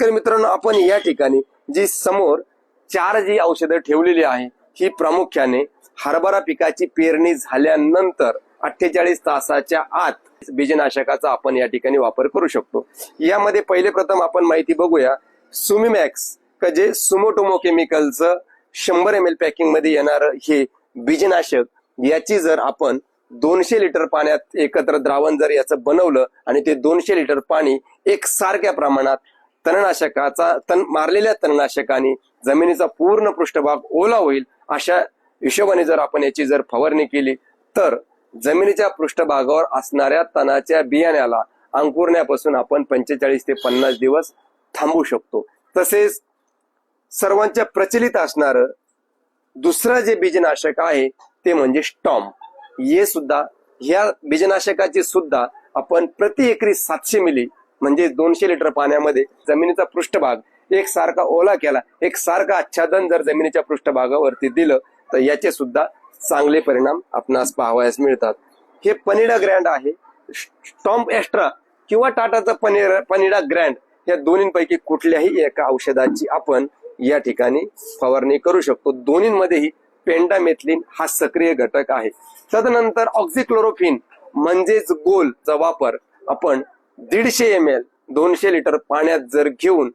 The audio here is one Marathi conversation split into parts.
तर मित्रांनो आपण या ठिकाणी जी समोर चार जी औषधं ठेवलेली आहे ही प्रामुख्याने हरभरा पिकाची पेरणी झाल्यानंतर अठ्ठेचाळीस तासाच्या आत बीजनाशकाचा आपण या ठिकाणी वापर करू शकतो. यामध्ये पहिले प्रथम आपण माहिती बघूया सुमिमॅक्स का जे सुमोटोमो केमिकलचं शंभर एम एल पॅकिंगमध्ये येणारं हे बीजनाशक याची जर आपण दोनशे लिटर पाण्यात एकत्र द्रावण जर याचं बनवलं आणि ते दोनशे लिटर पाणी एक सारख्या प्रमाणात तणनाशकाचा तण मारलेल्या तणनाशकाने जमिनीचा पूर्ण पृष्ठभाग ओला होईल अशा हिशोबाने जर आपण याची जर फवारणी केली तर जमिनीच्या पृष्ठभागावर असणाऱ्या तणाच्या बियाण्याला अंकुरण्यापासून आपण पंचेचाळीस ते पन्नास दिवस थांबू शकतो. तसेच सर्वांच्या प्रचलित असणार दुसरं जे बीजनाशक आहे ते म्हणजे स्टॉम. हे सुद्धा ह्या बीजनाशकाची सुद्धा आपण प्रति एकरी सातशे मिली म्हणजे दोनशे लिटर पाण्यामध्ये जमिनीचा पृष्ठभाग एक सारखा ओला केला एक सारखं आच्छादन जर जमिनीच्या पृष्ठभागावरती दिलं तर याचे सुद्धा चांगले परिणाम आपणास पाहावयास मिळतात. हे पनिडा ग्रँड आहे. स्टॉम्प एक्स्ट्रा किंवा टाटाचा पनीर पनिडा ग्रँड या दोन्हीपैकी कुठल्याही एका औषधाची आपण या ठिकाणी फवारणी करू शकतो. दोन्हीमध्येही पेंडामेथलिन हा सक्रिय घटक आहे. तदनंतर ऑक्झिक्लोरोफिन म्हणजेच गोलचा वापर आपण दीडशे एम एल दोनशे लिटर पाण्यात जर घेऊन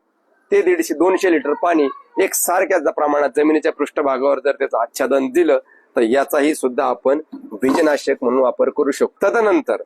ते दीडशे दोनशे लिटर पाणी एक सारख्या प्रमाणात जमिनीच्या पृष्ठभागावर जर त्याचं आच्छादन दिलं तर याचाही सुद्धा आपण बीजनाशक म्हणून वापर करू शकतो. तदनंतर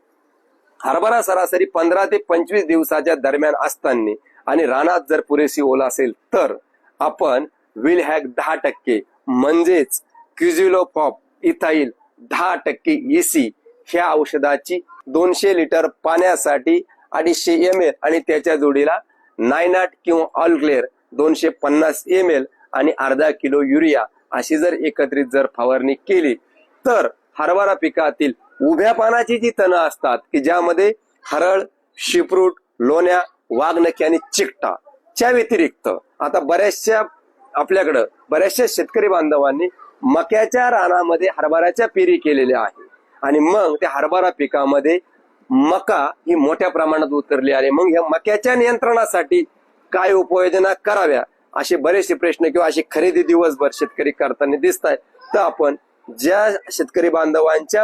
हरभरा सरासरी पंधरा ते पंचवीस दिवसाच्या दरम्यान असताना आणि रानात जर पुरेशी ओला असेल तर आपण विल हॅक दहा टक्के म्हणजेच क्युझिलोपॉप इथाईल दहा टक्के इसी ह्या औषधाची दोनशे लिटर पाण्यासाठी अडीचशे एम एल आणि त्याच्या जोडीला नायनाट किंवा ऑल क्लिअर दोनशे पन्नास एम एल आणि अर्धा किलो युरिया अशी जर एकत्रित जर फवारणी केली तर हरभरा पिकातील उभ्या पानाची जी तणं असतात की ज्यामध्ये हरळ शिपरूट लोण्या वाघनखी आणि चिकटा च्या व्यतिरिक्त आता बऱ्याचशा आपल्याकडं बऱ्याचशा शेतकरी बांधवांनी मक्याच्या रानामध्ये हरभऱ्याच्या पेरी केलेल्या आहे आणि मग त्या हरभरा पिकामध्ये मका ही मोठ्या प्रमाणात उतरली आहे. मग या मक्याच्या नियंत्रणासाठी काय उपाययोजना कराव्या असे बरेचसे प्रश्न किंवा अशी खरेदी दिवसभर शेतकरी करताना दिसत तर आपण ज्या शेतकरी बांधवांच्या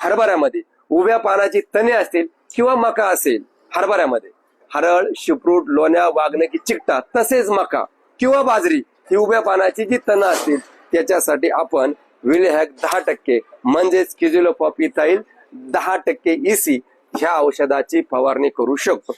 हरभऱ्यामध्ये उभ्या पानाची तणे असतील किंवा मका असेल हरभऱ्यामध्ये हरळ शिपरूट लोण्या वाघनकी चिकटा तसेच मका किंवा बाजरी ही उभ्या पानाची जी तणं असतील त्याच्यासाठी आपण विलहॅक दहा टक्के म्हणजेच किझिलोपॉप इथाईल दहा टक्के इसी ह्या औषधाची फवारणी करू शकतो.